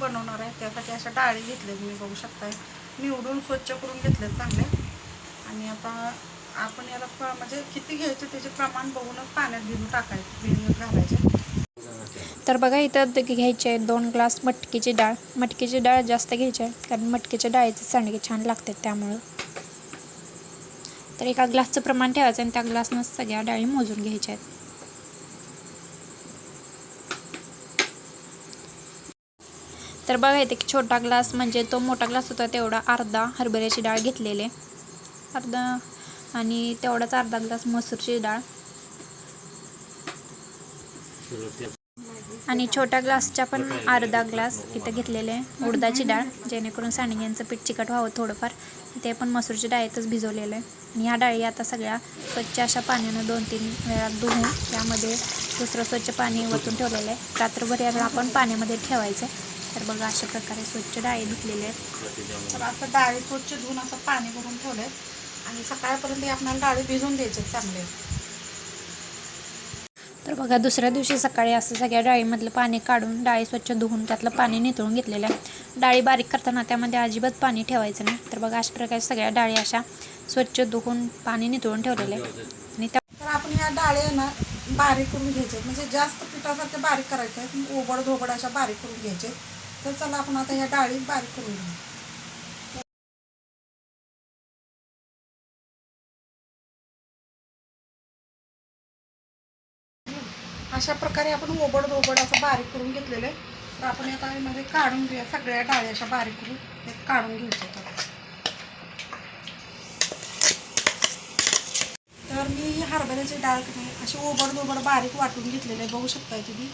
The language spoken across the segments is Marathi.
बनवणार आहे. त्यासाठी अशा डाळी घेतल्या तुम्ही बघू शकताय. निवडून स्वच्छ करून घेतले चांगले. आणि आता आपण याला म्हणजे किती घ्यायचं त्याचे प्रमाण बघूनच पाण्यात भिजू टाकायचं भिजत घालायचे. तर बघा इथं घ्यायचे आहे दोन ग्लास मटकीची डाळ. मटकीची डाळ जास्त घ्यायची आहे कारण मटकीच्या डाळीचे सांडगे छान लागतात त्यामुळं. तर एका ग्लासचं प्रमाण ठेवायचं आणि त्या ग्लासनं सगळ्या डाळी मोजून घ्यायच्या आहेत. तर बघा इथे एक छोटा ग्लास म्हणजे तो मोठा ग्लास होता तेवढा अर्धा हरभऱ्याची डाळ घेतलेली आहे. अर्धा आणि तेवढाच अर्धा ग्लास मसूरची डाळ. आणि छोट्या ग्लासच्या पण अर्धा ग्लास इथं घेतलेले आहे. उडदाची डाळ जेणेकरून सांडग्यांचं पीठ चिकट व्हावं थोडंफार. ते पण मसूरच्या डाळीतच भिजवलेलं आहे. आणि ह्या डाळी आता सगळ्या स्वच्छ अशा पाण्यानं दोन तीन वेळा धुवून त्यामध्ये दुसरं स्वच्छ पाणी वतून ठेवलेलं आहे. रात्रभर याला आपण पाण्यामध्ये ठेवायचं आहे. तर बघा अशा प्रकारे स्वच्छ डाळी धुतलेल्या आहेत. तर आता डाळी स्वच्छ धुवून असं पाणी भरून ठेवले आणि सकाळपर्यंत हे आपल्याला डाळी भिजून द्यायचे चांगले. तर बघा दुसऱ्या दिवशी सकाळी असं सगळ्या डाळीमधलं पाणी काढून डाळी स्वच्छ धुवून त्यातलं पाणी नितळून घेतलेलं आहे. डाळी बारीक करताना त्यामध्ये अजिबात पाणी ठेवायचं नाही. तर बघा अशा प्रकारे सगळ्या डाळी अशा स्वच्छ धुवून पाणी नितळून ठेवलेलं आहे. आणि त्या तर आपण ह्या डाळी ना बारीक करून घ्यायचे. म्हणजे जास्त पिठासारखे बारीक करायचे ओबड धोबड अशा बारीक करून घ्यायचे. तर चला आपण आता ह्या डाळी बारीक करून घेऊ. अशा प्रकारे आपण ओबड धोबड असं बारीक करून घेतलेलं आहे. तर आपण आता मध्ये काढून घेऊया. सगळ्या डाळी अशा बारीक करून काढून घ्यायच्या तर मी हरभऱ्याची डाळ अशी ओबड दोबड बारीक वाटून घेतलेले आहे. बघू शकताय तुम्ही.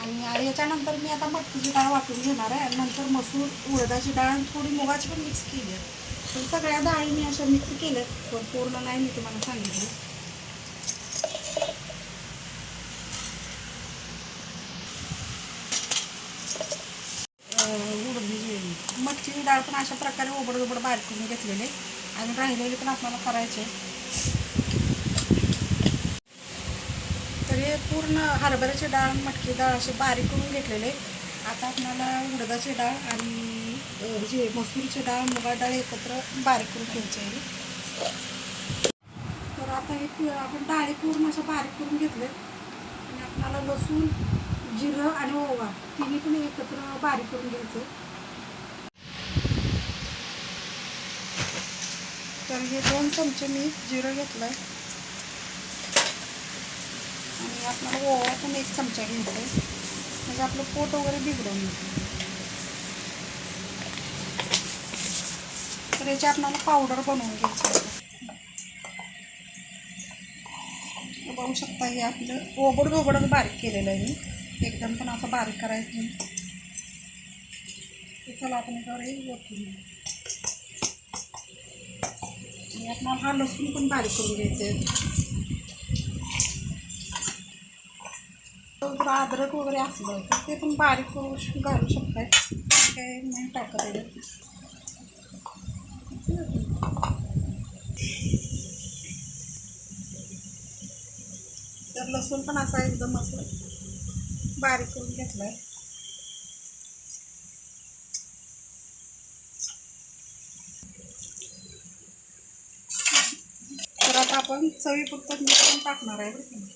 आणि याच्यानंतर मी आता मटकीची डाळ वाटून घेणार आहे. आणि नंतर मसूर उडदाची डाळ आणि थोडी मुगाची पण मिक्स केली आहे. तर सगळ्या डाळी मी अशा मिक्स केल्या पण पूर्ण नाही मी तुम्हाला सांगितलं अं, उडदाची मटकीची डाळ पण अशा प्रकारे ओबड दोबड बारीक करून घेतलेले. आणि राहिलेली पण आपल्याला करायचे. तर हे पूर्ण हरभऱ्याची डाळ मटकी डाळ असे बारीक करून घेतलेले. आता आपल्याला उडदाची डाळ आणि जे मसूरची डाळ मुगा डाळ एकत्र बारीक करून घ्यायची आहे. तर आता हे आपण डाळी पूर्ण असं बारीक करून घेतले आणि आपल्याला लसूण जिरं आणि ओवा तिन्ही पण एकत्र बारीक करून घ्यायचं. तर हे दोन चमचे मी जिरं घेतलं आहे आणि आपल्याला ओवा पण एक चमचा घ्यायचा आहे म्हणजे आपलं पोट वगैरे बिघडून नये तर याची आपल्याला पावडर बनवून घ्यायची बघू शकता हे आपलं ओबड गोबडच बारीक केलेलं आहे मी. एकदम पण असं बारीक करायचं नाही. चला आपण याच्यावर हे ओतून आणि आपल्याला हा लसूण पण बारीक करून घ्यायचं आहे जर अद्रक वगैरे असलं तर ते पण बारीक करू घालू शकताय. काय नाही टाकत तर लसूण पण असा एकदम असं बारीक करून घेतलाय. आहे आता आपण चवीपुरतं मीठ पण टाकणार आहे बरं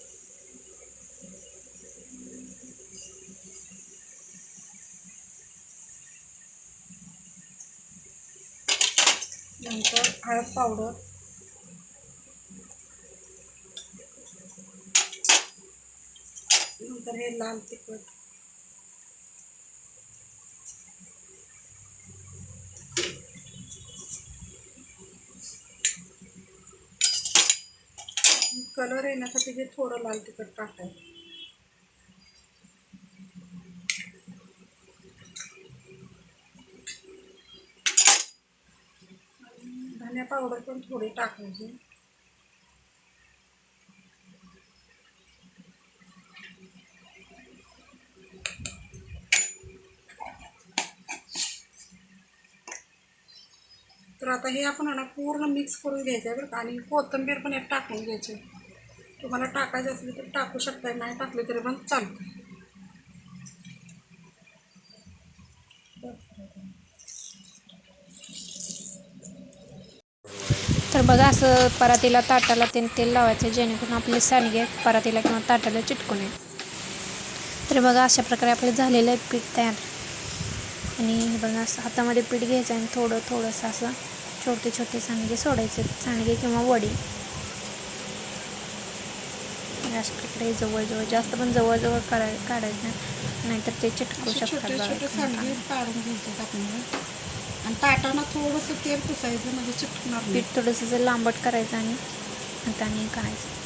नंतर हळद पावडर. नंतर हे लाल तिखट. कलर येण्यासाठी हे थोडं लाल तिखट टाकायचं. धन्या पावडर पण थोडी टाकायची. तर आता हे आपण पूर्ण मिक्स करून घ्यायचं आहे बरं आणि कोथंबीर पण एक टाकून घ्यायची तुम्हाला टाकायचं असली तर टाकू शकताय नाही टाकलं तरी पण चालतं तर बघा असं परातीला ताटाला ते तेल लावायचं जेणेकरून आपले सांडगे परातीला किंवा ताटाला चिटकू नये तर बघा अशा प्रकारे आपलं झालेलं आहे पीठ तयार. आणि बघा असं हातामध्ये पीठ घ्यायचं आणि थोडं थोडंसं असं छोटे छोटे सांडगे सोडायचे सांडगे किंवा वडी. अशा प्रकारे जवळजवळ जास्त पण जवळजवळ काढाय काढायचं नाही. नाहीतर ते चिटकू शकतात छोटे बघा छोटे एकमेकांना. सांडगे काढून घ्यायचे आपल्याला. आणि ताटानं थोडंसं तेल पुसायचं म्हणजे चिटकणार नाही. पीठ थोडंसं असं लांबट करायचं आणि हाताने करायचं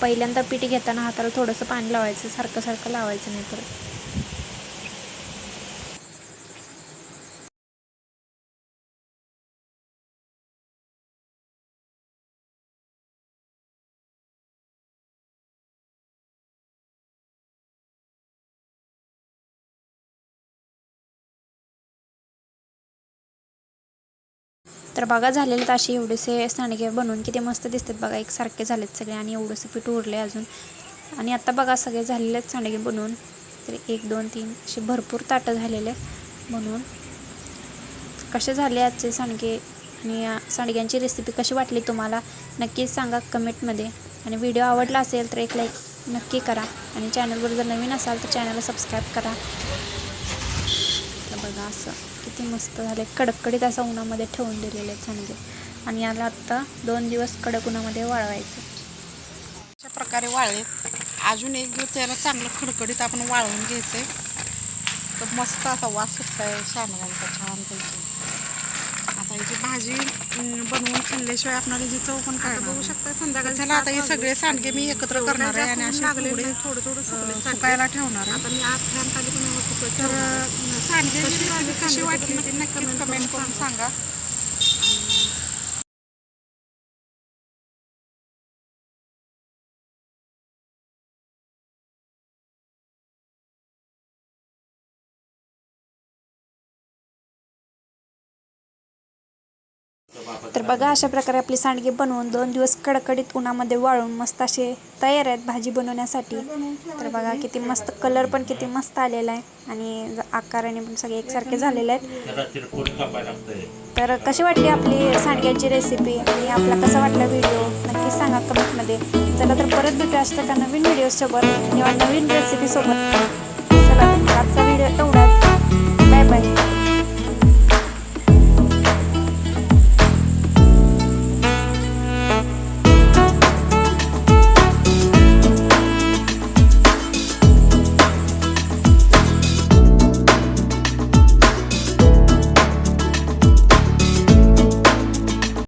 पहिल्यांदा पीठ घेताना हाताला थोडंसं पाणी लावायचं सारखं सारखं लावायचं नाही परत. तर बघा झालेले असे एवढेसे सांडगे बनवून किती मस्त दिसतात बघा. एकसारखे झालेत सगळे आणि एवढंसं पीठ उरले अजून. आणि आत्ता बघा सगळे झालेले आहेत सांडगे बनवून तर एक दोन तीन असे भरपूर ताटं झालेले आहेत बनवून कसे झाले आजचे सांडगे आणि सांडग्यांची रेसिपी कशी वाटली तुम्हाला? नक्कीच सांगा कमेंटमध्ये. आणि व्हिडिओ आवडला असेल तर एक लाईक नक्की करा. आणि चॅनलवर जर नवीन असाल तर चॅनलला सबस्क्राईब करा. बघा असं. किती मस्त झाले. कडकडीत असं उन्हामध्ये ठेवून दिलेले आहेत सांडगे आणि याला आत्ता दोन दिवस कडक उन्हामध्ये वाळवायचं. अशा प्रकारे वाळलेत अजून एक दिवस त्याला चांगलं खडखडीत आपण वाळवून घ्यायचं तर मस्त असा वास सुटताय सांडगांचा छानपैकी आता याची भाजी बनवून खाल्ल्याशिवाय आपल्याला जी चव पण काय बघू शकता संध्याकाळी चला आता हे सगळे सांडगे मी एकत्र करणार आहे आणि असे थोडे थोडं थोडं सुकायला ठेवणार आहे. आता मी आज फॅन खाली पण तर सांडग्याची रेसिपी कशी वाटली ती? नक्कीच कमेंट करून सांगा. तर बघा अशा प्रकारे आपली सांडगे बनवून दोन दिवस कडकडीत उन्हामध्ये वाळून मस्त असे तयार आहेत भाजी बनवण्यासाठी. तर बघा किती मस्त कलर पण किती मस्त आलेला आहे. आणि आकाराने पण सगळे एकसारखे झालेले आहेत. तर कशी वाटली आपली सांडग्यांची रेसिपी आणि आपला कसा वाटला व्हिडिओ नक्कीच सांगा कमेंटमध्ये. चला तर परत भेटू अशा का नवीन व्हिडिओसोबत किंवा नवीन रेसिपीसोबत चला तर आजचा व्हिडिओ एवढा